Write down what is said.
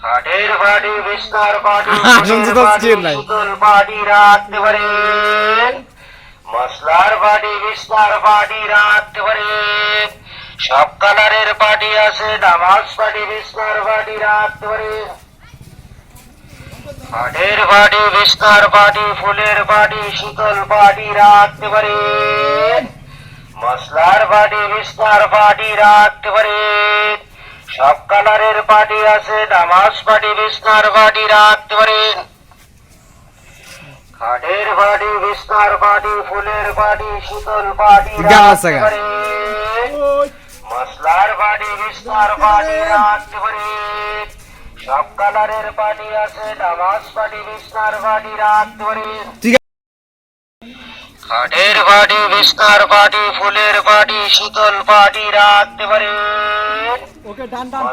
খাটের বাড়ি বিস্তার বাড়ি শুনছি তো skill নাই। বাড়ি রাখতে পারেন মশলার বাড়ি বিস্তার বাড়ি রাখতে পারেন সব কালারের বাড়ি আছে নামাজ বাড়ি বিস্তার বাড়ি রাখতে পারেন খাটের বাড়ি বিস্তার বাড়ি ফুলের বাড়ি শীতল বাড়ি রাখতে পারেন মশলার বাড়ি বিস্তার বাড়ি রাখতে পারেন সব কালারের বাড়ি আছে নামাজ বাড়ি বিস্তার বাড়ি রাখতে পারেন খাটের বাড়ি বিস্তার বাড়ি ফুলের বাড়ি শীতল বাড়ি আছে রাখতে পারেন মশলার বাড়ি বিস্তার বাড়ি রাখতে পারেন সব কালারের বাড়ি আছে নামাজ বাড়ি বিস্তার বাড়ি রাখতে পারেন খাটের বাড়ি বিস্তার বাড়ি ফুলের বাড়ি শীতল বাড়ি রাখতে পারেন ওকে ডান ডান